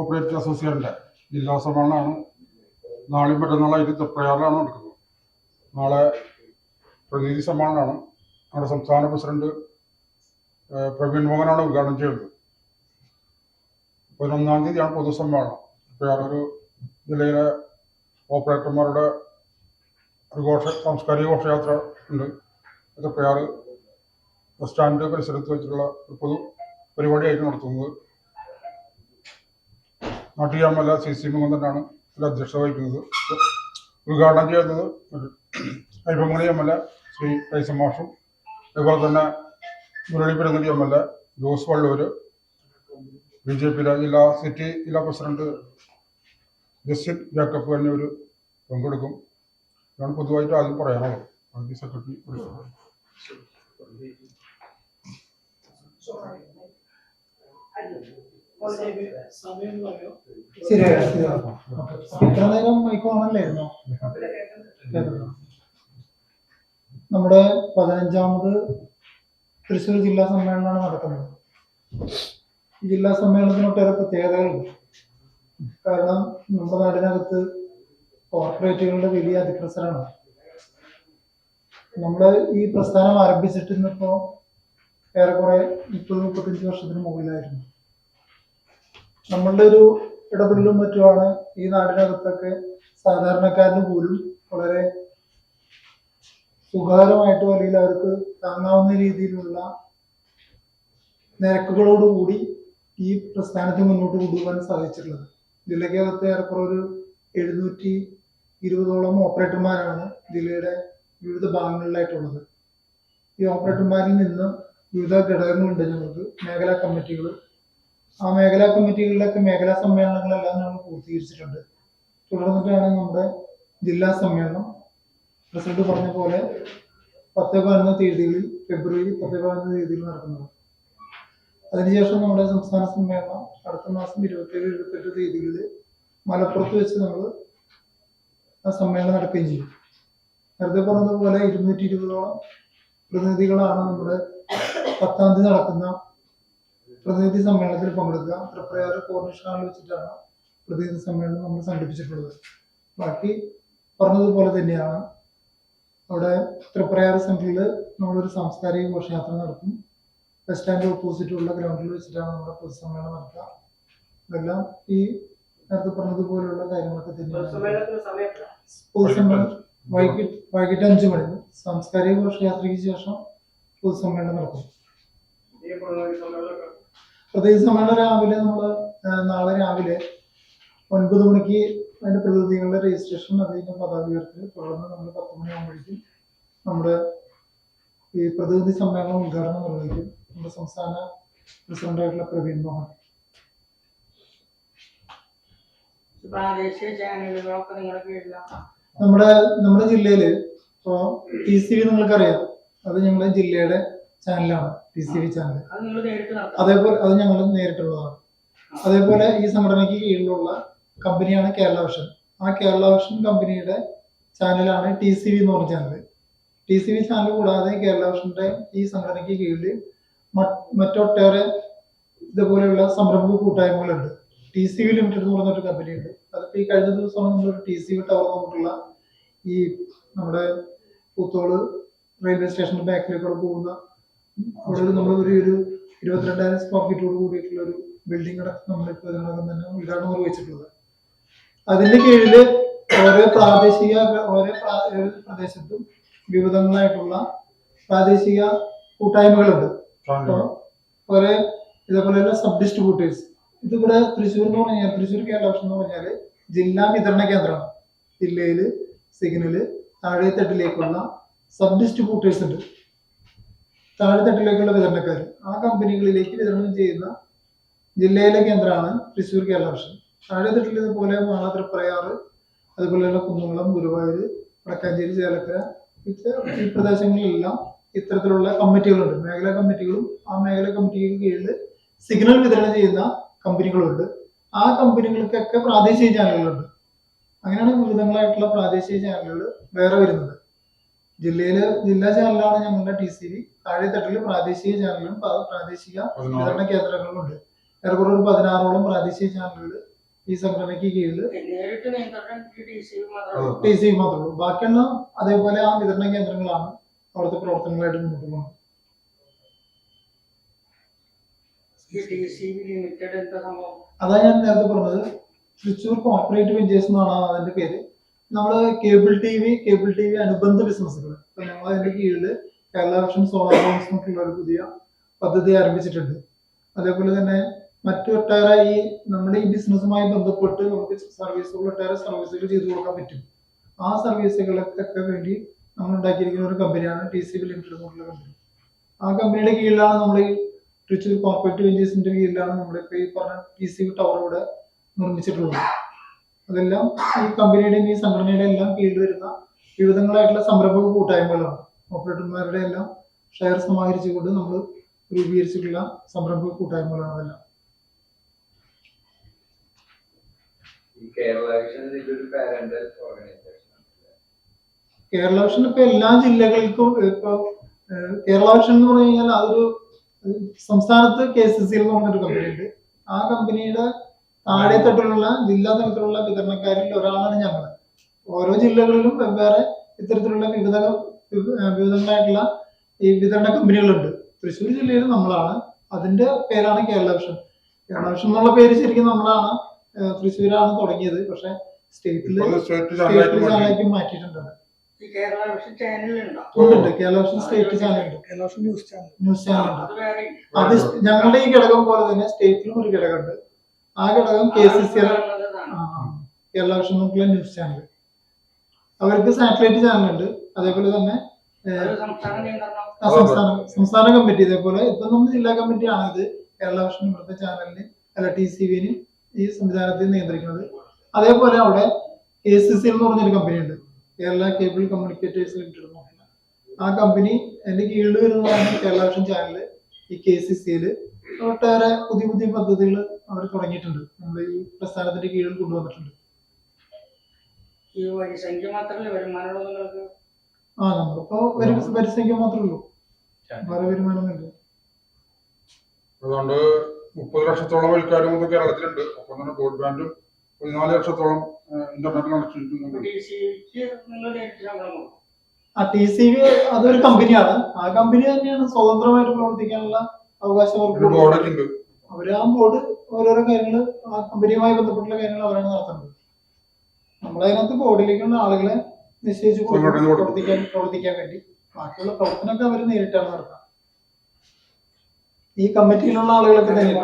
Cooperative അസോസിയേഷന്റെ ജില്ലാ സമ്മേളനമാണ് നാളെയും മറ്റന്നാളായിട്ട് തൃപ്രയാറിലാണ് നടക്കുന്നത്. നാളെ പ്രതിനിധി സമ്മേളനമാണ്. നമ്മുടെ സംസ്ഥാന പ്രസിഡന്റ് പ്രവീൺ മോഹനാണ് ഉദ്ഘാടനം ചെയ്യുന്നത്. പതിനൊന്നാം തീയതിയാണ് പൊതുസമ്മേളനം. തൃപ്രയാറൊരു ജില്ലയിലെ ഓപ്പറേറ്റർമാരുടെ ഒരു ഘോഷ സാംസ്കാരിക ഘോഷയാത്ര ഉണ്ട്. തൃപ്രയാർ ബസ് സ്റ്റാൻഡ് പരിസരത്ത് വെച്ചിട്ടുള്ള ഒരു പൊതു പരിപാടിയായിട്ട് നടത്തുന്നത് എ സി സി മുകുന്ദനാണ് ഇതിൽ അധ്യക്ഷത വഹിക്കുന്നത്. ഉദ്ഘാടനം ചെയ്യുന്നത് അയ്യപ്പമണി എം എൽ എ ശ്രീ കൈസമാഷും അതുപോലെ തന്നെ Murali Perunelli M L A Jose Valloor B J പിയിലെ ജില്ലാ സിറ്റി ജില്ലാ പ്രസിഡന്റ് ജസ്റ്റിൻ ജേക്കബ് എന്നിവർ പങ്കെടുക്കും. ഇതാണ് പൊതുവായിട്ട് ആദ്യം പറയാനുള്ളത്. ആദ്യ സെക്രട്ടറി Thank പറയോ ശരിയായോ. ഇത്ര നേരം മൈക്ക് ഓണല്ലായിരുന്നോ. നമ്മുടെ പതിനഞ്ചാമത് തൃശ്ശൂർ ജില്ലാ സമ്മേളനമാണ് നടക്കുന്നത്. ജില്ലാ സമ്മേളനത്തിന് ഒട്ടേറെ പ്രത്യേകതകളുണ്ട് കാരണം നമ്മുടെ നാടിനകത്ത് കോർപ്പറേറ്റുകളുടെ വലിയ അതിപ്രസരമാണ് നമ്മൾ ഈ പ്രസ്ഥാനം ആരംഭിച്ചിട്ട് ഇന്നിപ്പോ ഏറെക്കുറെ മുപ്പത് മുപ്പത്തഞ്ച് വർഷത്തിന് മുകളിലായിരുന്നു. നമ്മളുടെ ഒരു ഇടപെടലും മറ്റുമാണ് ഈ നാടിനകത്തൊക്കെ സാധാരണക്കാരന് പോലും വളരെ സുഖകരമായിട്ടും അല്ലെങ്കിൽ അവർക്ക് താങ്ങാവുന്ന രീതിയിലുള്ള നിരക്കുകളോടുകൂടി ഈ പ്രസ്ഥാനത്തെ മുന്നോട്ട് കൊണ്ടുപോകാൻ സാധിച്ചിട്ടുള്ളത്. ജില്ലയ്ക്കകത്ത് ഏറെക്കുറെ ഒരു എഴുന്നൂറ്റി ഇരുപതോളം ഓപ്പറേറ്റർമാരാണ് ജില്ലയുടെ വിവിധ ഭാഗങ്ങളിലായിട്ടുള്ളത്. ഈ ഓപ്പറേറ്റർമാരിൽ നിന്ന് വിവിധ ഘടകങ്ങളുണ്ട് ഞങ്ങൾക്ക്. മേഖലാ കമ്മിറ്റികൾ ആ മേഖലാ കമ്മിറ്റികളിലൊക്കെ മേഖലാ സമ്മേളനങ്ങളെല്ലാം ഞങ്ങൾ പൂർത്തീകരിച്ചിട്ടുണ്ട്. തുടർന്നിട്ടാണ് നമ്മുടെ ജില്ലാ സമ്മേളനം. പ്രസിഡന്റ് പറഞ്ഞ പോലെ പത്ത് പതിനൊന്ന് തീയതികളിൽ ഫെബ്രുവരി പത്ത് പതിനൊന്ന് തീയതിയിൽ നടക്കുന്നത്. അതിനുശേഷം നമ്മുടെ സംസ്ഥാന സമ്മേളനം അടുത്ത മാസം ഇരുപത്തേഴ് ഇരുപത്തെട്ട് തീയതികളിൽ മലപ്പുറത്ത് വെച്ച് നമ്മൾ ആ സമ്മേളനം നടക്കുകയും ചെയ്യും. നേരത്തെ പറഞ്ഞതുപോലെ ഇരുന്നൂറ്റി ഇരുപതോളം പ്രതിനിധികളാണ് നമ്മുടെ പത്താം തീയതി നടക്കുന്ന പ്രതിനിധി സമ്മേളനത്തിൽ പങ്കെടുക്കുക. തൃപ്രയാർ കോർണിഷ് ഹാളിൽ വെച്ചിട്ടാണ് പ്രതിനിധി സമ്മേളനം നമ്മൾ സംഘടിപ്പിച്ചിട്ടുള്ളത്. ബാക്കി പറഞ്ഞതുപോലെ തന്നെയാണ്. അവിടെ തൃപ്രയാർ സെന്ററിൽ നമ്മളൊരു സാംസ്കാരിക ഘോഷയാത്ര നടത്തും. ബസ് സ്റ്റാൻഡ് ഓപ്പോസിറ്റുള്ള ഗ്രൗണ്ടിൽ വെച്ചിട്ടാണ് നമ്മുടെ പൊതുസമ്മേളനം നടത്തുക ഇതെല്ലാം ഈ നേരത്തെ പറഞ്ഞതുപോലെയുള്ള കാര്യങ്ങളൊക്കെ തന്നെയാണ്. പൊതുസമ്മേളനം വൈകിട്ട് വൈകിട്ട് അഞ്ചു മണി. സാംസ്കാരിക ഘോഷയാത്രയ്ക്ക് ശേഷം പൊതുസമ്മേളനം നടക്കും. പ്രതിനിധി സമ്മേളനം രാവിലെ നമ്മൾ നാളെ രാവിലെ ഒൻപത് മണിക്ക് അതിന്റെ പ്രതിനിധികളുടെ രജിസ്ട്രേഷൻ അത് കഴിഞ്ഞ് പതാക ഉയർത്തൽ തുടർന്ന് നമ്മൾ പത്ത് മണിയാകുമ്പോഴേക്കും നമ്മുടെ ഈ പ്രതിനിധി സമ്മേളനം ഉദ്ഘാടനം നിർവഹിക്കും നമ്മുടെ സംസ്ഥാന പ്രസിഡന്റായിട്ടുള്ള പ്രവീൺ മോഹൻ. നമ്മുടെ നമ്മുടെ ജില്ലയിൽ ഇപ്പോ ടി സി വി നിങ്ങൾക്കറിയാം. അത് ഞങ്ങളുടെ ജില്ലയുടെ ചാനലാണ്. ടി സി വി ചാനൽ അതേപോലെ അത് ഞങ്ങൾ നേരിട്ടുള്ളതാണ്. അതേപോലെ ഈ സംഘടനയ്ക്ക് കീഴിലുള്ള കമ്പനിയാണ് കേരള വിഷൻ ആ കേരള വിഷൻ കമ്പനിയുടെ ചാനലാണ് ടി സി വി എന്ന് പറഞ്ഞ channel T C V channel കൂടാതെ കേരള വിഷന്റെ ഈ സംഘടനയ്ക്ക് കീഴിൽ മറ്റ് മറ്റൊട്ടേറെ ഇതുപോലെയുള്ള സംരംഭ കൂട്ടായ്മകളുണ്ട്. ടി സി വി ലിമിറ്റഡ് എന്ന് പറഞ്ഞൊരു കമ്പനിയുണ്ട്. അതിപ്പോൾ ഈ കഴിഞ്ഞ ദിവസമാണ് നമ്മളൊരു ടി സി വി ടവർ നമുക്കുള്ള ഈ നമ്മുടെ പുത്തോൾ റെയിൽവേ സ്റ്റേഷന്റെ ബാക്കിലേക്കൂടെ പോകുന്ന അവിടെ ഒരു നമ്മൾ ഒരു ഒരു ഇരുപത്തിരണ്ടായിരം സ്ക്വയർ ഫീറ്റോട് കൂടിയിട്ടുള്ള ഒരു ബിൽഡിംഗ് നമ്മളിപ്പോൾ ഇതിനകം തന്നെ ഉദ്ഘാടനം നിർവഹിച്ചിട്ടുള്ളത്. അതിന്റെ കീഴിൽ ഓരോ പ്രാദേശിക ഓരോ പ്രാ- പ്രദേശത്തും വിവിധങ്ങളായിട്ടുള്ള പ്രാദേശിക കൂട്ടായ്മകളുണ്ട്. ഓരോ ഇതേപോലെയുള്ള സബ് ഡിസ്ട്രിബ്യൂട്ടേഴ്സ് ഇതിവിടെ തൃശ്ശൂർ എന്ന് പറഞ്ഞാൽ തൃശ്ശൂർ കേരള ഓപ്ഷൻ എന്ന് പറഞ്ഞാൽ ജില്ലാ വിതരണ കേന്ദ്രമാണ്. ജില്ലയിൽ സിഗ്നൽ താഴെത്തട്ടിലേക്കുള്ള സബ് ഡിസ്ട്രിബ്യൂട്ടേഴ്സ് ഉണ്ട്. താഴെത്തട്ടിലേക്കുള്ള വിതരണക്കാർ. ആ കമ്പനികളിലേക്ക് വിതരണം ചെയ്യുന്ന ജില്ലയിലെ കേന്ദ്രമാണ് തൃശ്ശൂർ കേരള വർഷം താഴെത്തട്ടിൽ ഇതുപോലെ മാള തൃപ്രയാറ് അതുപോലെയുള്ള കുന്നുകുളം ഗുരുവായൂർ വടക്കാഞ്ചേരി ചേലക്കര ഈ പ്രദേശങ്ങളിലെല്ലാം ഇത്തരത്തിലുള്ള കമ്മിറ്റികളുണ്ട്. മേഖലാ കമ്മിറ്റികളും ആ മേഖലാ കമ്മിറ്റിക്ക് കീഴിൽ സിഗ്നൽ വിതരണം ചെയ്യുന്ന കമ്പനികളുണ്ട്. ആ കമ്പനികൾക്കൊക്കെ പ്രാദേശിക ചാനലുകളുണ്ട്. അങ്ങനെയാണ് വിവിധങ്ങളായിട്ടുള്ള പ്രാദേശിക ചാനലുകൾ വേറെ വരുന്നത്. ജില്ലയിൽ ജില്ലാ ചാനലാണ് ഞങ്ങളുടെ ടി സി വി താഴെത്തട്ടിൽ പ്രാദേശിക ചാനലും പ്രാ- പ്രാദേശിക വിതരണ കേന്ദ്രങ്ങളുണ്ട്. ഏറെക്കുറെ ഒരു പതിനാറോളം പ്രാദേശിക ചാനലുകൾ ഈ സംഘടനയ്ക്ക് കീഴിൽ നിയന്ത്രണം ടി സി മാത്രമേ. ടി മാത്രമേ ഉള്ളൂ. ബാക്കിയുള്ള അതേപോലെ ആ വിതരണ കേന്ദ്രങ്ങളാണ് അവിടുത്തെ പ്രവർത്തനങ്ങളായിട്ട് മുന്നോട്ട് പോകുന്നത്. അതാ ഞാൻ നേരത്തെ പറഞ്ഞത്. തൃശ്ശൂർ കോപ്പറേറ്റീവ് വെഞ്ചേഴ്സ് എന്നാണ് അതിന്റെ പേര്. നമ്മൾ cable T V cable T V അനുബന്ധ ബിസിനസ്സുകൾ ഇപ്പൊ ഞങ്ങൾ അതിന്റെ കീഴിൽ കേരള വിഷൻ സോളാർ ഹോംസ് എന്നൊക്കെയുള്ള ഒരു പുതിയ പദ്ധതി ആരംഭിച്ചിട്ടുണ്ട്. അതേപോലെ തന്നെ മറ്റു ഒട്ടേറെ ഈ നമ്മുടെ ഈ ബിസിനസ്സുമായി ബന്ധപ്പെട്ട് നമുക്ക് സർവീസുകൾ ഒട്ടേറെ സർവീസുകൾ ചെയ്തു കൊടുക്കാൻ പറ്റും. ആ സർവീസുകൾക്കൊക്കെ വേണ്ടി നമ്മൾ ഉണ്ടാക്കിയിരിക്കുന്ന ഒരു കമ്പനിയാണ് T C B limited company. ആ കമ്പനിയുടെ കീഴിലാണ് നമ്മൾ ഈ തൃശ്ശൂർ കോർപ്പറേറ്റ് വെഞ്ചേഴ്സിന്റെ കീഴിലാണ് നമ്മളിപ്പോ ഈ പറഞ്ഞ ടി സി ബി ടവർ ഇവിടെ നിർമ്മിച്ചിട്ടുള്ളത്. അതെല്ലാം ഈ കമ്പനിയുടെയും ഈ സംഘടനയുടെ എല്ലാം കീഴിൽ വരുന്ന വിവിധങ്ങളായിട്ടുള്ള സംരംഭക കൂട്ടായ്മകളാണ്. ഓപ്പറേറ്റർമാരുടെ എല്ലാം ഷെയർ സമാഹരിച്ചുകൊണ്ട് നമ്മൾ രൂപീകരിച്ചിട്ടുള്ള സംരംഭക കൂട്ടായ്മകളാണ് അതെല്ലാം. കേരള വിഷൻ ഇപ്പൊ എല്ലാ ജില്ലകൾക്കും ഇപ്പൊ കേരള വിഷൻ എന്ന് പറഞ്ഞു കഴിഞ്ഞാൽ അതൊരു സംസ്ഥാനത്ത് കെ സി സി എന്ന് പറഞ്ഞൊരു കമ്പനി ഉണ്ട്. ആ കമ്പനിയുടെ താഴെ തട്ടിലുള്ള ജില്ലാ തലത്തിലുള്ള വിതരണക്കാരിൽ ഒരാളാണ് ഞങ്ങൾ. ഓരോ ജില്ലകളിലും വെവ്വേറെ ഇത്തരത്തിലുള്ള വിവിധ വിവിധങ്ങളായിട്ടുള്ള ഈ വിതരണ കമ്പനികളുണ്ട്. തൃശ്ശൂർ ജില്ലയിൽ നമ്മളാണ്. അതിന്റെ പേരാണ് കേരള വിഷൻ കേരള വിഷൻ എന്നുള്ള പേര് ശരിക്കും നമ്മളാണ് തൃശ്ശൂരാണ് തുടങ്ങിയത്. പക്ഷെ സ്റ്റേറ്റിൽ സ്റ്റേറ്റ് മാറ്റിയിട്ടുണ്ട്. ഈ കേരള വിഷൻ ചാനലുണ്ടോ ഉണ്ട്? കേരള വിഷൻ സ്റ്റേറ്റ് ചാനലുണ്ട്. കേരള ന്യൂസ് ചാനൽ അത് ഞങ്ങളുടെ ഈ ഘടകം പോലെ തന്നെ സ്റ്റേറ്റിലും ഒരു ഘടകമുണ്ട്. ആ ഘടകം K C C Kerala vision നോക്കിയ ന്യൂസ് ചാനൽ അവർക്ക് സാറ്റലൈറ്റ് ചാനലുണ്ട് അതേപോലെ തന്നെ സംസ്ഥാന സംസ്ഥാന കമ്മിറ്റി ഇതേപോലെ ഇപ്പൊ നമ്മുടെ ജില്ലാ കമ്മിറ്റിയാണ് ഇത്. കേരള വിഷൻ ഇവിടുത്തെ ചാനലിന് അല്ല ടി സി വിന് ഈ സംവിധാനത്തെ നിയന്ത്രിക്കുന്നത്. അതേപോലെ അവിടെ എ സി സി എന്ന് പറഞ്ഞൊരു കമ്പനി ഉണ്ട്. കേരള കേബിൾ കമ്മ്യൂണിക്കേറ്റേഴ്സ് ലിമിറ്റഡ് എന്ന് ആ കമ്പനി എന്റെ കീഴിൽ വരുന്നതാണ് കേരള വിഷൻ ചാനൽ ഈ കെ സി സിയിൽ ഒട്ടേറെ പുതിയ പുതിയ പദ്ധതികൾ അവർ തുടങ്ങിയിട്ടുണ്ട്. നമ്മുടെ ഈ പ്രസ്ഥാനത്തിന്റെ കീഴിൽ കൊണ്ടുവന്നിട്ടുണ്ട്. ഈ വരിസംഖ്യ മാത്രമല്ല വരുമാനമുള്ള നിങ്ങൾക്ക് ആ നമ്മളിപ്പോ വരി പരിശ്രമിക്കാൻ മാത്രമേ ഉള്ളൂ. വേറെ വരുമാനമൊന്നുമില്ല. അതുകൊണ്ട് മുപ്പത് ലക്ഷത്തോളം വിൽക്കാരും ഇപ്പൊ കേരളത്തിലുണ്ട്. ഒപ്പം തന്നെ ബ്രോഡ്ബാൻഡും പതിനാല് ലക്ഷത്തോളം ഇന്റർനെറ്റ് കണക്ഷൻ ആ ടി സി വി അതൊരു കമ്പനിയാണ് ആ കമ്പനി തന്നെയാണ് സ്വതന്ത്രമായിട്ട് പ്രവർത്തിക്കാനുള്ള അവകാശം അവർക്ക്. അവർ ആ ബോർഡ് ഓരോരോ കാര്യങ്ങൾ ആ കമ്പനിയുമായി ബന്ധപ്പെട്ടുള്ള കാര്യങ്ങൾ അവരാണ് നടത്തുന്നത്. നമ്മളതിനകത്ത് ബോർഡിലേക്കുള്ള ആളുകളെ നിശ്ചയിച്ച് പ്രവർത്തിക്കാൻ പ്രവർത്തിക്കാൻ വേണ്ടി ബാക്കിയുള്ള പ്രവർത്തനമൊക്കെ അവർ നേരിട്ടാണ് നടത്തുക. ഈ കമ്മിറ്റിയിലുള്ള ആളുകളൊക്കെ തന്നെ